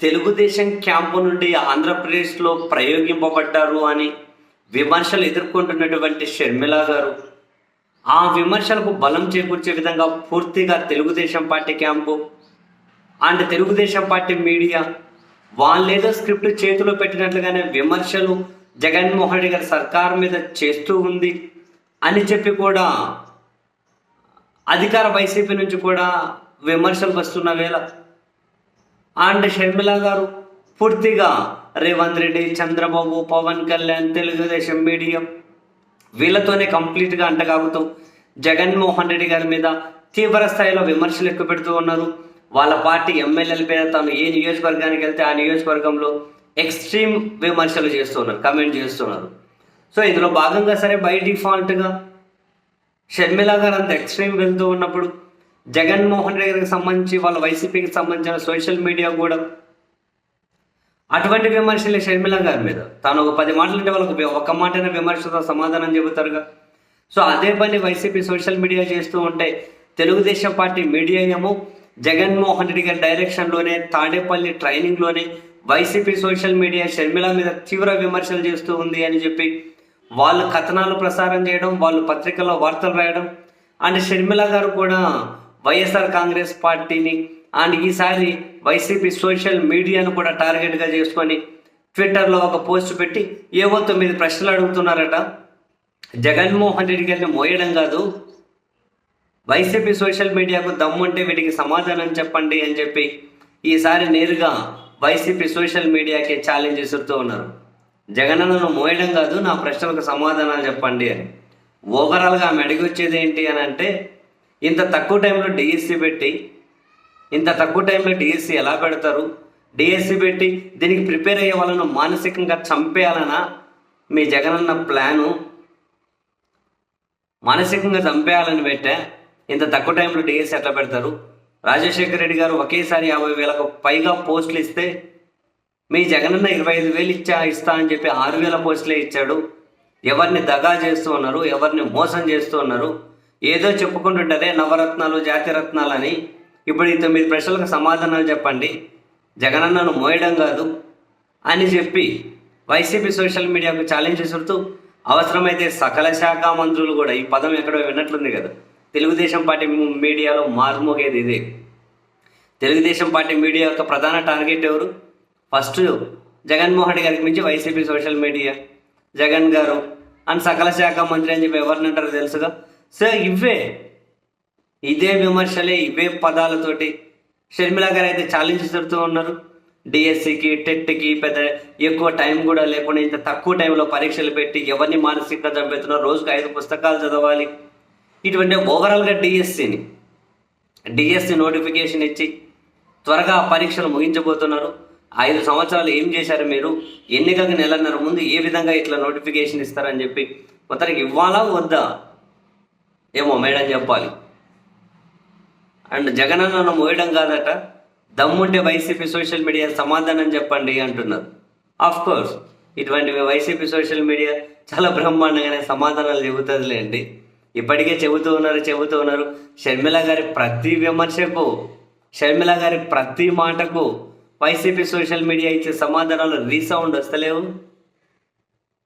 Telugu Desam camp నుండి ఆంధ్రప్రదేశ్లో ప్రయోగింపబడ్డారు అని విమర్శలు ఎదుర్కొంటున్నటువంటి షర్మిల గారు. ఆ విమర్శలకు బలం చేకూర్చే విధంగా పూర్తిగా Telugu Desam party camp and Telugu Desam party media వాళ్ళేదో స్క్రిప్ట్ చేతిలో పెట్టినట్లుగానే విమర్శలు జగన్మోహన్ రెడ్డి గారి సర్కార్ మీద చేస్తూ ఉంది అని చెప్పి కూడా అధికార వైసీపీ నుంచి కూడా విమర్శలు వస్తున్న వేళ అండ్ షర్మిల గారు పూర్తిగా రేవంత్ రెడ్డి చంద్రబాబు పవన్ కళ్యాణ్ తెలుగుదేశం మీడియా వీళ్ళతోనే కంప్లీట్గా అంటగాగుతూ జగన్మోహన్ రెడ్డి గారి మీద తీవ్ర స్థాయిలో విమర్శలు ఎక్కువ పెడుతూ ఉన్నారు. వాళ్ళ పార్టీ ఎమ్మెల్యేల మీద తాను ఏ నియోజకవర్గానికి వెళ్తే ఆ నియోజకవర్గంలో ఎక్స్ట్రీమ్ విమర్శలు చేస్తున్నారు కమెంట్ చేస్తున్నారు సో ఇందులో భాగంగా సరే బై డిఫాల్ట్గా షర్మిల గారు అంత ఎక్స్ట్రీమ్ వెళ్తూ ఉన్నప్పుడు జగన్మోహన్ రెడ్డి గారికి సంబంధించి వాళ్ళ వైసీపీకి సంబంధించిన సోషల్ మీడియా కూడా అటువంటి విమర్శలే షర్మిల గారి మీద. తాను ఒక పది మాటలు అంటే వాళ్ళకి ఒక మాటైన విమర్శతో సమాధానం చెబుతారుగా. సో అదే పని వైసీపీ సోషల్ మీడియా చేస్తూ ఉంటే తెలుగుదేశం పార్టీ మీడియా ఏమో జగన్మోహన్ రెడ్డి గారి డైరెక్షన్లోనే తాడేపల్లి ట్రైనింగ్లోనే వైసీపీ సోషల్ మీడియా షర్మిల మీద తీవ్ర విమర్శలు చేస్తూ ఉంది అని చెప్పి వాళ్ళు కథనాలు ప్రసారం చేయడం వాళ్ళు పత్రికల్లో వార్తలు రాయడం అండ్ షర్మిల గారు కూడా వైఎస్ఆర్ కాంగ్రెస్ పార్టీని అండ్ ఈసారి వైసీపీ సోషల్ మీడియాను కూడా టార్గెట్గా చేసుకొని ట్విట్టర్లో ఒక పోస్ట్ పెట్టి ఏవో తొమ్మిది ప్రశ్నలు అడుగుతున్నారట. జగన్మోహన్ రెడ్డి గారిని మోయడం కాదు వైసీపీ సోషల్ మీడియాకు దమ్ముంటే వీటికి సమాధానం చెప్పండి అని చెప్పి ఈసారి నేరుగా వైసీపీ సోషల్ మీడియాకి ఛాలెంజ్ ఇస్తూ ఉన్నారు. జగనన్నను మోయడం కాదు నా ప్రశ్నలకు సమాధానాలు చెప్పండి అని. ఓవరాల్గా ఆమె అడిగి వచ్చేది ఏంటి అని అంటే ఇంత తక్కువ టైంలో డిఎస్సి పెట్టి ఇంత తక్కువ టైంలో డిఎస్సి ఎలా పెడతారు? డిఎస్సి పెట్టి దీనికి ప్రిపేర్ అయ్యే వాళ్ళను మానసికంగా చంపేయాలనా? మీ జగనన్న ప్లాను మానసికంగా చంపేయాలని పెట్టా ఇంత తక్కువ టైంలో డిఎస్సి ఎట్లా పెడతారు? రాజశేఖర రెడ్డి గారు ఒకేసారి యాభై వేలకు పైగా పోస్టులు ఇస్తే మీ జగనన్న ఇరవై ఐదు వేలు ఇచ్చా ఇస్తా అని చెప్పి ఆరు వేల పోస్టులే ఇచ్చాడు. ఎవరిని దగా చేస్తూ ఉన్నారు? ఎవరిని మోసం చేస్తూ ఉన్నారు? ఏదో చెప్పుకుంటుంటదే నవరత్నాలు జాతిరత్నాలు అని ఇప్పుడు ఈ తొమ్మిది ప్రశ్నలకు సమాధానాలు చెప్పండి. జగనన్నను మోయడం కాదు అని చెప్పి వైసీపీ సోషల్ మీడియాకు ఛాలెంజ్ చేస్తూ అవసరమైతే సకల శాఖ మంత్రులు కూడా ఈ పదం ఎక్కడో విన్నట్లుంది కదా. తెలుగుదేశం పార్టీ మీడియాలో మారుమోగేది ఇదే. తెలుగుదేశం పార్టీ మీడియా యొక్క ప్రధాన టార్గెట్ ఎవరు? ఫస్ట్ జగన్మోహన్ రెడ్డి గారికి మించి వైసీపీ సోషల్ మీడియా. జగన్ గారు. అండ్ సకల శాఖ మంత్రి అని చెప్పి ఎవరిని అంటారు తెలుసుగా? సో ఇవే ఇదే విమర్శలే ఇవే పదాలతోటి షర్మిల గారు అయితే ఛాలెంజ్ జరుగుతూ ఉన్నారు. డిఎస్సికి టెట్కి పెద్ద ఎక్కువ టైం కూడా లేకుండా ఇంత తక్కువ టైంలో పరీక్షలు పెట్టి ఎవరిని మానసికంగా చంపేస్తున్నారు రోజుకు ఐదు పుస్తకాలు చదవాలి. ఇటువంటి ఓవరాల్గా డిఎస్సిని డిఎస్సి నోటిఫికేషన్ ఇచ్చి త్వరగా ఆ పరీక్షలు ముగించబోతున్నారు. ఐదు సంవత్సరాలు ఏం చేశారు మీరు? ఎన్నికలకు నెలన్నర ముందు ఏ విధంగా ఇట్లా నోటిఫికేషన్ ఇస్తారని చెప్పి మొత్తానికి ఇవ్వాలా వద్దా? ఏమో మేడం చెప్పాలి. అండ్ జగనన్నను మోయడం కాదట. దమ్ముంటే వైసీపీ సోషల్ మీడియా సమాధానం చెప్పండి అంటున్నారు. ఆఫ్ కోర్స్ ఇటువంటివి వైసీపీ సోషల్ మీడియా చాలా బ్రహ్మాండంగానే సమాధానాలు చెబుతుందిలేండి. ఇప్పటికే చెబుతూ ఉన్నారు చెబుతూ ఉన్నారు. షర్మిల గారి ప్రతి విమర్శకు షర్మిల గారి ప్రతి మాటకు వైసీపీ సోషల్ మీడియా ఇచ్చే సమాధానాలు రీసౌండ్ వస్తలేవు.